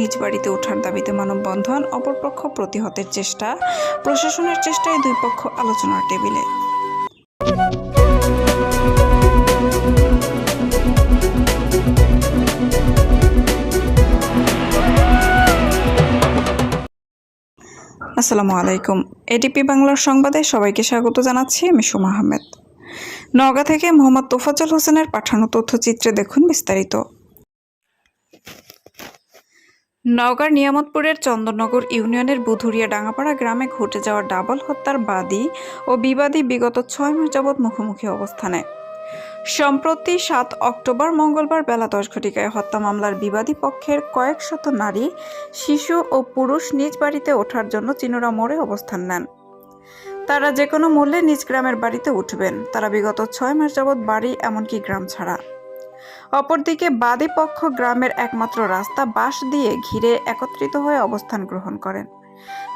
নিজ বাড়িতে ওঠার দাবিতে মানববন্ধন, অপরপক্ষ প্রতিহতের চেষ্টা, প্রশাসনের চেষ্টায় দুই পক্ষ আলোচনার টেবিলে। আসসালামু আলাইকুম। এডিপি বাংলার সংবাদে সবাইকে স্বাগত জানাচ্ছি, আমি সুমা আহমেদ। নওগাঁ থেকে মোহাম্মদ তোফাজ্জল হোসেনের পাঠানো তথ্যচিত্রে দেখুন বিস্তারিত। নওগাঁর নিয়ামতপুরের চন্দননগর ইউনিয়নের বুধুরিয়া ডাঙ্গাপাড়া গ্রামে ঘটে যাওয়া ডাবল হত্যার বাদী ও বিবাদী বিগত ছয় মাস যাবৎ মুখোমুখি অবস্থানে। সম্প্রতি সাত অক্টোবর মঙ্গলবার বেলা দশ ঘটিকায় হত্যা মামলার বিবাদী পক্ষের কয়েক শত নারী, শিশু ও পুরুষ নিজ বাড়িতে ওঠার জন্য চিনুরা মোড়ে অবস্থান নেন। তারা যে কোনো মূল্যে নিজ গ্রামের বাড়িতে উঠবেন। তারা বিগত ছয় মাস যাবৎ বাড়ি, এমনকি গ্রাম ছাড়া। অপরদিকে বাদী পক্ষ গ্রামের একমাত্র রাস্তা বাঁশ দিয়ে ঘিরে একত্রিত হয়ে অবস্থান গ্রহণ করেন।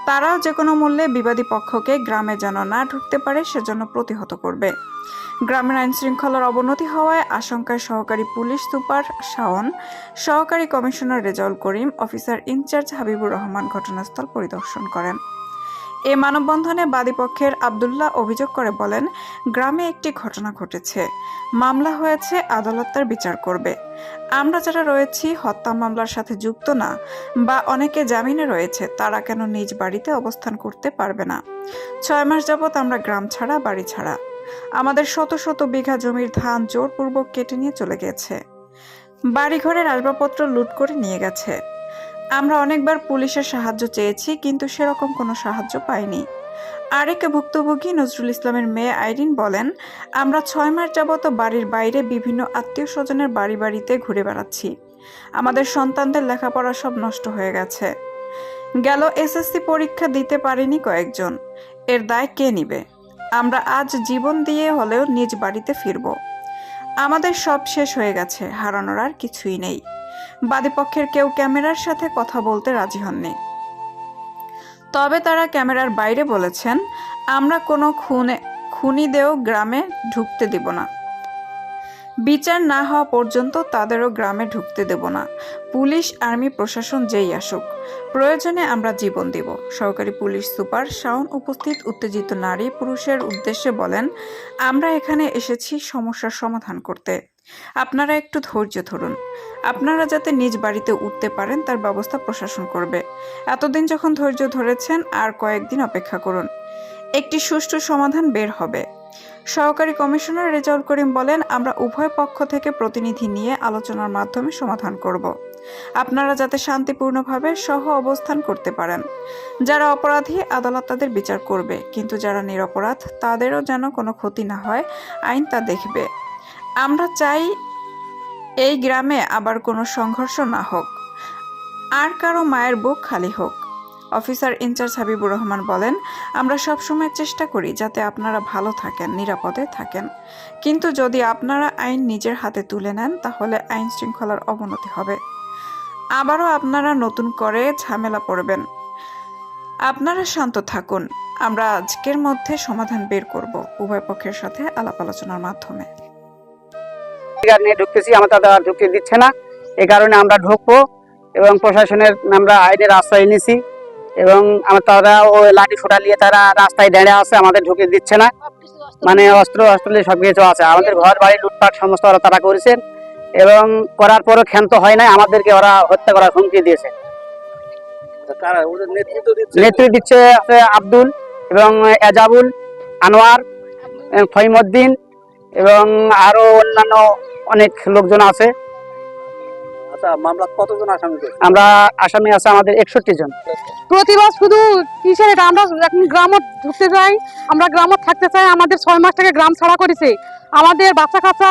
তারাও যে কোনো মূল্যে বিবাদী পক্ষকে গ্রামে যেন না ঢুকতে পারে, সেজন্য প্রতিহত করবে। গ্রামের আইন শৃঙ্খলার অবনতি হওয়ায় আশঙ্কায় সহকারী পুলিশ সুপার শাওন, সহকারী commissioner Rezaul Karim, officer incharge Habibur Rahman ঘটনাস্থল পরিদর্শন করেন। এ মানববন্ধনে বাদীপক্ষের আবদুল্লাহ অভিযোগ করে বলেন, গ্রামে একটি ঘটনা ঘটেছে। মামলা হয়েছে, আদালত তার বিচার করবে। আমরা যারা রয়েছি, হত্যা মামলার সাথে যুক্ত না, বা অনেকে জামিনে রয়েছে, তারা কেন নিজ বাড়িতে অবস্থান করতে পারবে না? ছয় মাস যাবৎ আমরা গ্রাম ছাড়া, বাড়ি ছাড়া। আমাদের শত শত বিঘা জমির ধান জোরপূর্বক কেটে নিয়ে চলে গেছে। বাড়িঘরের আসবাবপত্র লুট করে নিয়ে গেছে। আমরা অনেকবার পুলিশের সাহায্য চেয়েছি, কিন্তু সেরকম কোনো সাহায্য পাইনি। আরেক ভুক্তভোগী নজরুল ইসলামের মেয়ে আইরিন বলেন, আমরা ছয় মাস যাবত বাড়ির বাইরে বিভিন্ন আত্মীয় স্বজনের বাড়ি বাড়িতে ঘুরে বেড়াচ্ছি। আমাদের সন্তানদের লেখাপড়া সব নষ্ট হয়ে গেছে। গেল এসএসসি পরীক্ষা দিতে পারেনি কয়েকজন। এর দায় কে নিবে? আমরা আজ জীবন দিয়ে হলেও নিজ বাড়িতে ফিরব। আমাদের সব শেষ হয়ে গেছে, হারানোর আর কিছুই নেই। বাদীপক্ষের কেউ ক্যামেরার সাথে কথা বলতে রাজি হননি। তবে তারা ক্যামেরার বাইরে বলেছেন, আমরা কোনো খুনে খুনিদেও গ্রামে ঢুকতে দেব না। বিচার না হওয়া পর্যন্ত তাদেরও গ্রামে ঢুকতে দেব না। পুলিশ, আর্মি, প্রশাসন যেই আসুক, প্রয়োজনে আমরা জীবন দেব। সহকারী পুলিশ সুপার শাওন উপস্থিত উত্তেজিত নারী পুরুষের উদ্দেশ্যে বলেন, আমরা এখানে এসেছি সমস্যার সমাধান করতে। আপনারা একটু ধৈর্য ধরুন। আপনারা যাতে নিজ বাড়িতে উঠতে পারেন, তার ব্যবস্থা প্রশাসন করবে। এতদিন যখন ধৈর্য ধরেছেন, আর কয়েকদিন অপেক্ষা করুন। একটি সুষ্ঠু সমাধান বের হবে। সহকারী কমিশনার রেজাউল করিম বলেন, আমরা উভয় পক্ষ থেকে প্রতিনিধি নিয়ে আলোচনার মাধ্যমে সমাধান করব। আপনারা যাতে শান্তিপূর্ণভাবে সহ অবস্থান করতে পারেন। যারা অপরাধী, আদালত তাদের বিচার করবে, কিন্তু যারা নিরপরাধ, তাদেরও যেন কোনো ক্ষতি না হয়, আইন তা দেখবে। আমরা চাই এই গ্রামে আবার কোনো সংঘর্ষ না হোক। আর কারও মায়ের বুক খালি হোক। অফিসার ইনচার্জ হাবিবুর রহমান বলেন, আমরা সবসময় চেষ্টা করি যাতে আপনারা ভালো থাকেন, নিরাপদে থাকেন। কিন্তু যদি আপনারা আইন নিজের হাতে তুলে নেন, তাহলে আইন শৃঙ্খলার অবনতি হবে। আবারও আপনারা নতুন করে ঝামেলা পড়বেন। আপনারা শান্ত থাকুন। আমরা আজকের মধ্যে সমাধান বের করব। উভয় পক্ষের সাথে আলাপ আলোচনার মাধ্যমে। গাড়ি নিয়ে ঢুকতেছি আমার তারা ঢুকতে দিচ্ছে না। এই কারণে আমরা ঢুকবো এবং প্রশাসনের আমরা আইনের আশ্রয় নিয়েছি এবং আমার তারা ও লাঠি ফোটা নিয়ে তারা রাস্তায় দাঁড়িয়ে আছে আমাদের ঢুকে দিচ্ছে না। মানে অস্ত্র অস্ত্র সব কিছু আছে। আমাদের ঘর বাড়ি লুটপাট সমস্ত ওরা তারা করেছেন এবং করার পরও ক্ষান্ত হয় নাই আমাদেরকে ওরা হত্যা করার হুমকি দিয়েছে। নেতৃত্ব দিচ্ছে? আছে আব্দুল এবং এজাবুল আনোয়ার এবং ফহিমউদ্দিন এবং আরও অন্যান্য অনেক লোকজন আছে। আচ্ছা মামলা কতজন আসামি আমরা আসামি আছে আমাদের একষট্টি জন। প্রতিবাদ শুধু কিসের এটা? আমরা এখন গ্রামত ঢুকতে চাই আমরা গ্রামত থাকতে চাই আমাদের ছয় মাস থেকে গ্রাম ছাড়া করেছে। আমাদের বাচ্চা কাচ্চা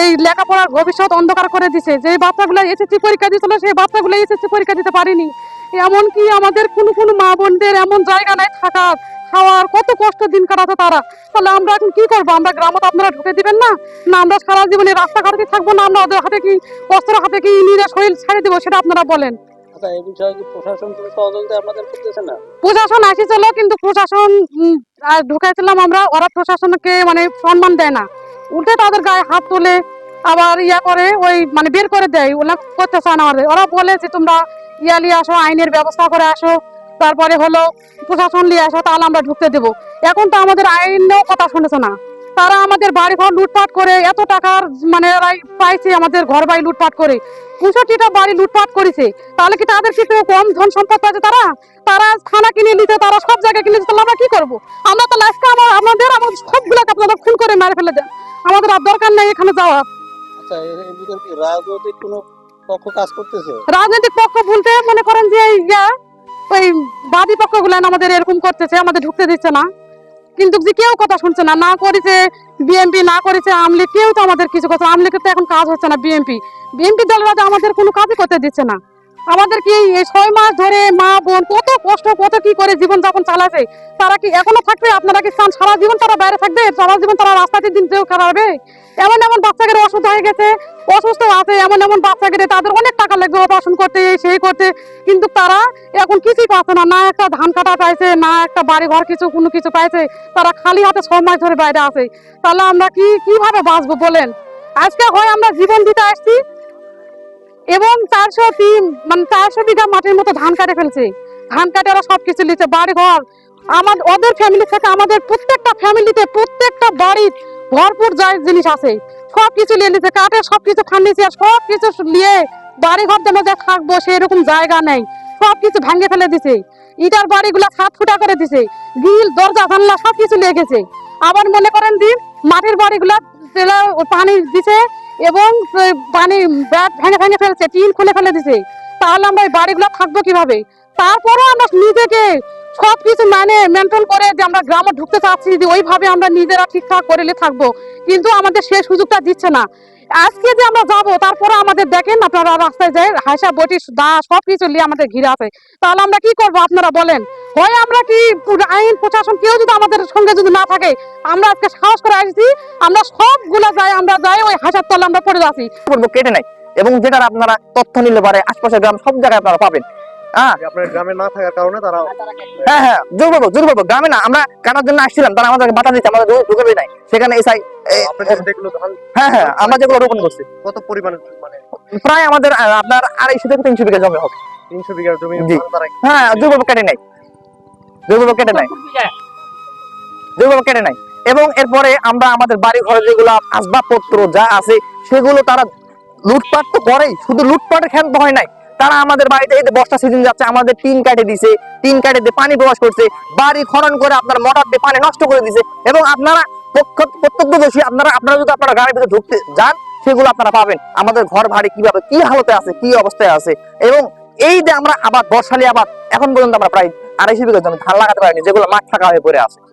এই লেখাপড়ার ভবিষ্যৎ অন্ধকার করে দিছে। যে বাচ্চাগুলো এসএসসি পরীক্ষা দিয়েছিল সেই বাচ্চাগুলো এসএসসি পরীক্ষা দিতে পারেনি। এমনকি আমাদের কোনো কোনো মা বোনদের এমন জায়গা নাই থাকার খাওয়ার কত কষ্ট দিন কাটাতো তারা। তাহলে আমরা এখন কি করব? আমরা গ্রামত আপনারা ঢুকে দিবেন না? না আমরা সারা জীবনে রাস্তাঘাটে থাকব না? আমরা ওদের হাতে কি অস্ত্র হাতে কি নিজের শরীর ছেড়ে দেবো সেটা আপনারা বলেন। আচ্ছা প্রশাসন আসিছিল কিন্তু প্রশাসন ঢুকাইছিলাম আমরা। ওরা প্রশাসনকে মানে সম্মান দেয় না। উল্টে তাদের গায়ে হাত তোলে আবার ইয়া করে ওই মানে বের করে দেয়। ওরা করতে চায় না আমাদের। ওরা বলে যে তোমরা ইয়া নিয়ে আসো, আইনের ব্যবস্থা করে আসো, তারপরে হলো প্রশাসন নিয়ে আসো, তাহলে আমরা ঢুকতে দেবো। এখন তো আমাদের আইনও কথা শুনেছে না। তারা আমাদের বাড়ি ঘর লুটপাট করে, এত টাকার মানে পাইছে আমাদের ঘর বাড়ি লুটপাট করে। পঁয়ষট্টিটা বাড়ি লুটপাট করেছে। তাহলে কি তাদের কি কম ধন সম্পদ আছে তারা? তারা থানা কিনে নিতে, তারা সব জায়গায় কিনে তাহলে আমরা কি করব? আমরা তো লাইফকে আমার, আমাদের আমাদের সবগুলোকে আপনারা খুন করে মেরে ফেলে দেন। আমাদের আর দরকার নেই এখানে যাওয়া আচ্ছা রাজনৈতিক কোনো পক্ষ কাজ করতেছে? রাজনৈতিক পক্ষ বলতে মনে করেন যে ওই বাদী পক্ষগুলো আমাদের এরকম করতেছে, আমাদের ঢুকতে দিচ্ছে না। কিন্তু যে কেউ কথা শুনছে না না করেছে বিএমপি না করেছে আমলি কেউ তো আমাদের কিছু কথা আমলিকে তো এখন কাজ হচ্ছে না বিএমপি বিএমপি দলরা আমাদের কোনো কাজই করতে দিচ্ছে না। আমাদের কি এই ছয় মাস ধরে মা, বোন কত কষ্ট, কত কি করে জীবন যাপন চালাছে? তারা কি এখনও থাকবে? আপনারা কি চান সারা জীবন তারা বাইরে থাকবে? সারা জীবন তারা রাস্তাতে দিন কেউ কাটাবে এমন এমন বাচ্চাদের অসুস্থ হয়ে গেছে, অসুস্থ আছে, এমন এমন বাচ্চাকে তাদের অনেক টাকা লাগবে অপারেশন করতে সেই করতে। কিন্তু তারা এখন কিছুই পাচ্ছে না না একটা ধান কাটা পাইছে, না একটা বাড়ি ঘর কিছু, কোনো কিছু পাইছে। তারা খালি হাতে ছয় মাস ধরে বাইরে আছে। তাহলে আমরা কি, কীভাবে বাঁচবো বলেন? আজকে হয় আমরা জীবন দিতে আসছি এবং চারশো তিন মানে চারশো বিঘা মাটির মতো ধান কাটে ফেলছে। ধান কাটে ওরা সবকিছু নিচ্ছে বাড়ি ঘর আমাদের ওদের ফ্যামিলি থেকে আমাদের প্রত্যেকটা ফ্যামিলিতে প্রত্যেকটা বাড়ির ভরপুর যা জিনিস আছে সব কিছু নিয়ে নিচ্ছে কাঠে সব কিছু ফার্নিচার সব কিছু নিয়ে বাড়ি ঘর যেন যা থাকব সেরকম জায়গা নেই সব কিছু ভেঙে ফেলে দিছে। ইটার বাড়িগুলা সাত ফুটা করে দিছে গিল দরজা, জানলা সব কিছু লেগে গেছে। আবার মনে করেন দিন মাটির বাড়িগুলা পানি দিছে এবং পানি ব্যাট ভেঙে ভেঙে ফেলছে, টিন খুলে ফেলে দিছে। তাহলে আমরা এই বাড়িগুলো থাকব কীভাবে? তারপরও আমরা নিজেকে সব কিছু মানে মেনটেন করে যে আমরা গ্রামে ঢুকতে চাচ্ছি, যে ওইভাবে আমরা নিজেরা ঠিকঠাক করেলে থাকব। কিন্তু আমাদের সে সুযোগটা দিচ্ছে না। আজকে যে আমরা যাব, তারপরে আমাদের দেখেন আপনারা রাস্তায় যে হাসা বটি দা সব কিছু নিয়ে আমাদের ঘিরে আছে। তাহলে আমরা কি করব আপনারা বলেন? হয় আমরা কি আইন, প্রশাসন, কেউ যদি আমাদের সঙ্গে যদি না থাকে, আমরা আজকে সাহস করে আসছি, আমরা সবগুলা যাই, আমরা যাই, ওই হাসার তলে আমরা পড়ে যাচ্ছি কেটে নাই। এবং যেটার আপনারা তথ্য নিলে পারে, আশপাশের গ্রাম সব জায়গায় আপনারা পাবেন। হ্যাঁ। আপনার গ্রামে না থাকার কারণে তারা হ্যাঁ হ্যাঁ জোর পাবো জোর পাবো গ্রামে না আমরা কাটার জন্য আসছিলাম তারা আমাদেরকে বাধা দিচ্ছে আমাদের ঢুকে নাই। সেখানে এসআই হ্যাঁ হ্যাঁ আমরা যেগুলো রোপণ করছি। কত পরিমাণে মানে প্রায় আমাদের আপনার আড়াইশো থেকে তিনশো বিঘা জমি হবে। তিনশো বিঘা জমি হ্যাঁ জৈব কেটে নাই। জৈব কেটে নাই। জৈব কেটে নাই। এবং এরপরে আমরা আমাদের বাড়ি ঘরে যেগুলো আসবাবপত্র যা আছে সেগুলো তারা লুটপাট তো করেই শুধু লুটপাটের ক্ষান্ত হয় নাই। তারা আমাদের বাড়িতে এই যে বর্ষা সিজন যাচ্ছে, আমাদের টিন কাটে দিছে, টিন কাটে দিয়ে পানি প্রবেশ করছে, বাড়ি খনন করে আপনার মোটর দিয়ে পানি নষ্ট করে দিছে এবং আপনারা পক্ষ- প্রত্যক্ষদর্শী, আপনারা আপনারা যদি আপনারা গাড়ির ভিতরে ঢুকতে যান, সেগুলো আপনারা পাবেন। আমাদের ঘর ভাড়ি কীভাবে, কি হালতে আছে, কি অবস্থায় আছে এবং এই যে আমরা আবার বর্ষালি আবার এখন পর্যন্ত আমরা প্রায় আড়াইশো বিঘা জমি ধান লাগাতে পারিনি, যেগুলো মাঠ ফাঁকা হয়ে পড়ে আছে।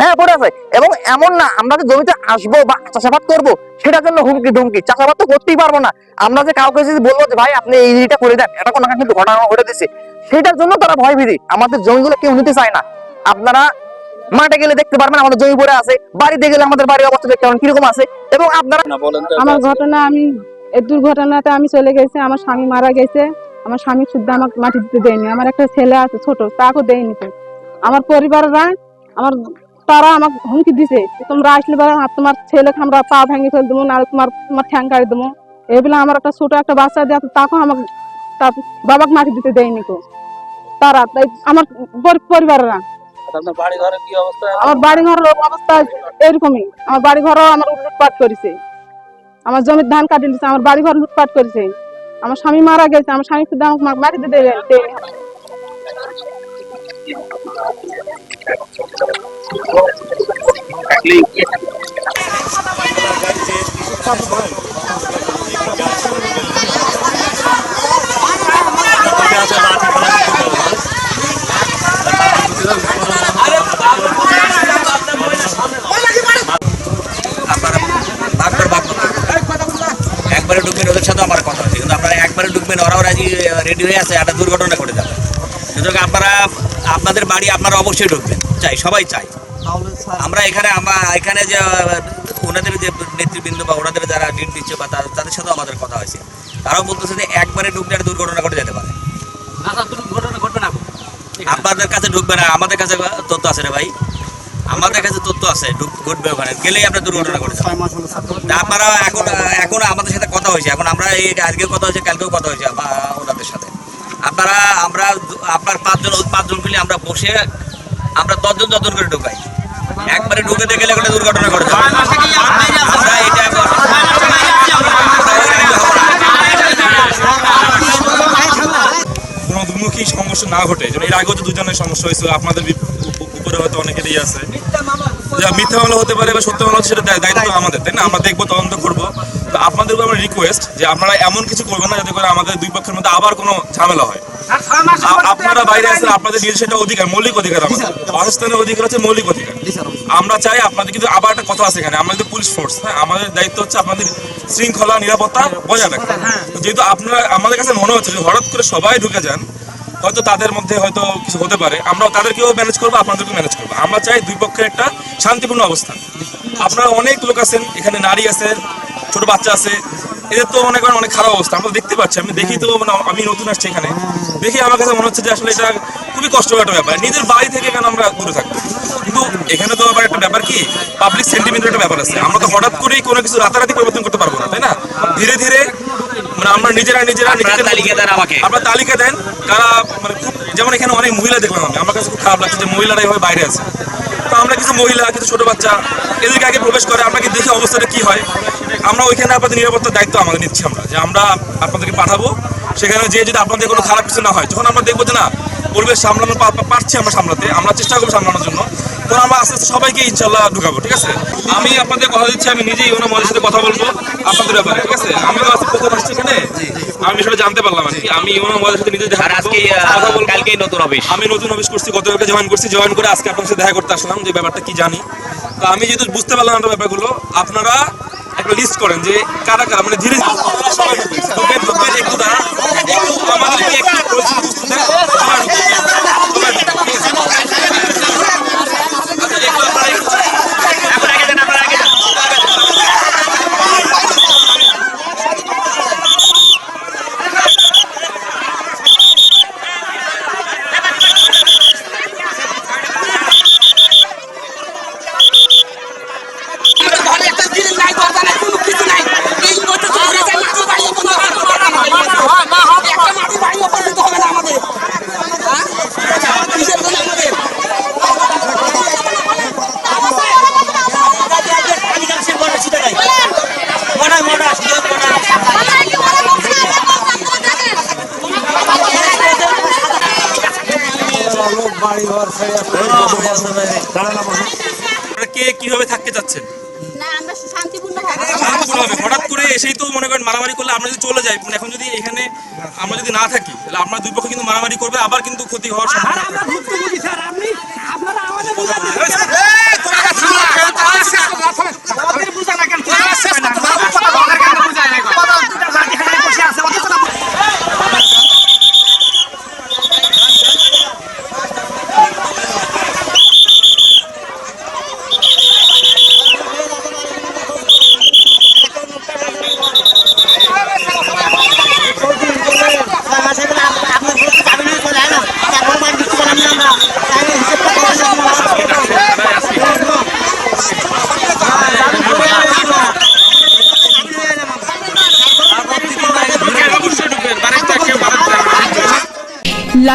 হ্যাঁ পড়ে আছে। এবং এমন না আমরা যে জমিতে আসব বা চাষাবাদ করব সেটার জন্য হুমকি ধুমকি চাষাবাদ তো করতেই পারব না। আমরা যে কাউকে যদি বলব যে ভাই আপনি এই এইটা করে দেন এটা কোনো কিন্তু ঘটনা ঘটে দিচ্ছে সেটার জন্য তারা ভয় ভীতি আমাদের জমিগুলো কেউ নিতে চায় না। আপনারা মাঠে গেলে দেখতে পারবেন আমাদের জমি পড়ে আছে। বাড়িতে গেলে আমাদের বাড়ির অবস্থা দেখতে পারেন কীরকম আছে। এবং আপনারা আমার ঘটনা আমি এই দুর্ঘটনাতে আমি চলে গেছি। আমার স্বামী মারা গেছে। আমার স্বামী শুদ্ধ আমাকে মাটি দিতে দেয়নি। আমার একটা ছেলে আছে ছোট তাকেও দেয়নি তো। আমার পরিবাররা আমার তারা আমাকে হুমকি দিছে তোমরা আসলে তোমার ছেলেকে আমরা পা ভেঙে ফেল দেবো না তোমার তোমার ঠ্যাং কাটি দেবো। এগুলো আমার একটা ছোট একটা বাচ্চা দিয়ে তাকেও আমাকে তার বাবাকে মাটি দিতে দেয়নি তো। তারা তাই আমার পরি- পরিবাররা বাড়ি ঘরে কি অবস্থা? আমার বাড়ি ঘরের অবস্থা এরকমই। আমার বাড়ি ঘরও আমার লুটপাট করেছে। আমার জমির ধান কাটি দিচ্ছে আমার বাড়ি ঘর লুটপাট করেছে। আমার স্বামী মারা গেছে আমার স্বামী শুধু আমাকে মা- মাটিতে দেবে দেয়নি। একবারে ঢুকবেন ওদের সাথে আমার কথা আছে কিন্তু আপনারা একবারে ঢুকবেন, ওরাও রাজি রেডি হয়ে আছে, একটা দুর্ঘটনা ঘটে যাবে। সুতরাং আপনারা আপনাদের বাড়ি আপনারা অবশ্যই ঢুকবেন। চাই সবাই চাই। আমরা এখানে আমরা এখানে যে ওনাদের যে নেতৃবৃন্দ বা ওনাদের যারা লিড দিচ্ছে বা তাদের সাথেও আমাদের কথা হয়েছে। তারাও বলতেছে যে একবারে ঢুকলে একটা দুর্ঘটনা ঘটে যেতে পারে। আপনাদের কাছে ঢুকবে না আমাদের কাছে তথ্য আছে রে ভাই। আমাদের কাছে তথ্য আছে ঘটবে ওখানে। গেলেই আমরা দুর্ঘটনা ঘটে আপনারা এখন এখন আমাদের সাথে কথা হয়েছে। এখন আমরা এই আজকেও কথা হয়েছে কালকেও কথা হয়েছে বা ওনাদের সাথে। আপনারা, আমরা আপনার পাঁচজন ওই পাঁচজন মিলে আমরা বসে আমরা দশজন দশজন করে ঢুকাই। একবারে ঢুকেতে গেলে একটা দুর্ঘটনা ঘটে। আমরা কোনো সমস্যা না ঘটে। এর আগেও তো দুজনের সমস্যা হয়েছে আপনাদের উপরে হয়তো অনেকেরই আছে। যা মিথ্যা মামলা হতে পারে বা সত্য মামলা সেটা দায়িত্ব আমাদের তাই না? আমরা দেখব তদন্ত করব। তো আপনাদের উপর আমার রিকোয়েস্ট যে আপনারা এমন কিছু করবেন না যাতে করে আমাদের দুই পক্ষের মধ্যে আবার কোনো ঝামেলা হয়। আপনারা বাইরে আছেন আপনাদের নিজের সেটা অধিকার মৌলিক অধিকার আমাদের। অধিকার হচ্ছে মৌলিক অধিকার। আমরা চাই আপনাদের কিন্তু আবার একটা কথা আছে এখানে আমাদের পুলিশ ফোর্স হ্যাঁ? আমাদের দায়িত্ব হচ্ছে আপনাদের শৃঙ্খলা নিরাপত্তা বজায় রাখা। যেহেতু আপনারা আমাদের কাছে মনে হচ্ছে যে হঠাৎ করে সবাই ঢুকে যান হয়তো তাদের মধ্যে হয়তো কিছু হতে পারে। আমরা তাদেরকেও ম্যানেজ করব, আপনাদেরকেও ম্যানেজ করব। আমরা চাই দুই পক্ষের একটা শান্তিপূর্ণ অবস্থান। আপনারা অনেক লোক আছেন, এখানে নারী আছে, ছোট বাচ্চা আছে। এদের তো মনে করেন অনেক খারাপ অবস্থা। আমরা দেখতে পাচ্ছি, আমি দেখি তো মানে আমি নতুন আসছি এখানে। দেখি আমার কাছে মনে হচ্ছে যে আসলে এটা খুবই কষ্টকর একটা ব্যাপার। নিজের বাড়ি থেকে কেন আমরা দূরে থাকব? কিন্তু এখানে তো আবার একটা ব্যাপার কি পাবলিক সেন্টিমেন্টের একটা ব্যাপার আছে। আমরা তো হঠাৎ করেই কোনো কিছু রাতারাতি পরিবর্তন করতে পারব না তাই না? ধীরে ধীরে মানে আমরা নিজেরা নিজেরা নিজেদের তালিকা দেন আমাকে। আপনার তালিকা দেন। কারা মানে খুব যেমন এখানে অনেক মহিলা দেখলাম আমি আমার কাছে খুব খারাপ লাগছে যে মহিলারা এভাবে বাইরে আছে। তো আমরা কিছু মহিলা কিছু ছোট বাচ্চা এদেরকে আগে প্রবেশ করে আমরা কি দেখি অবস্থাটা কি হয়? আমরা ওইখানে আপনাদের নিরাপত্তার দায়িত্ব আমাদের নিচ্ছি আমরা যে আমরা আপনাদেরকে পাঠাবো। সেখানে যে যদি আপনাদের কোনো খারাপ কিছু না হয় যখন আমরা দেখব যে না পরিবেশ সামলানো পারছি আমরা সামলাতে, আমরা চেষ্টা করব সামলানোর জন্য। তো আমরা আস্তে আস্তে সবাইকে ইনশাল্লাহ ঢুকাবো, ঠিক আছে? আমি আপনাদের কথা দিচ্ছি, আমি নিজেই ওনার মজার সাথে কথা বলব আপনাদের ব্যাপারে, ঠিক আছে? আমি তো আজকে প্রথম আসছি এখানে। আমি বিষয়টা জানতে পারলাম আর কি। আমি ওনার মদের সাথে নিজে দেখা আর আজকে কালকেই নতুন অফিস আমি নতুন অফিস করছি গতকালকে জয়েন করছি। জয়েন করে আজকে আপনার সাথে দেখা করতে আসলাম যে ব্যাপারটা কি জানি। তো আমি যেহেতু বুঝতে পারলাম না ব্যাপারগুলো আপনারা একটা লিস্ট করেন যে কারা কারা মানে ধীরে ধীরে সবাই ঢুকবেন। ঢুকবেন ঢুকবেন একটু দাঁড়ান। একটু আমাদেরকে একটু পরিস্থিতি বুঝতে দেন। কে কীভাবে থাকতে চাচ্ছেন? না আমরা শান্তিপূর্ণভাবে শান্তিপূর্ণভাবে হঠাৎ করে এসেই তো মনে করেন মারামারি করলে আমরা যদি চলে যাই মানে এখন যদি এখানে আমরা যদি না থাকি তাহলে আমরা দুই পক্ষে কিন্তু মারামারি করবে আবার কিন্তু ক্ষতি হওয়ার সম্ভাবনা থাকে। অবশ্যই ঢুকবেন বাড়িতে কেউ বাধা দিতে পারবে না।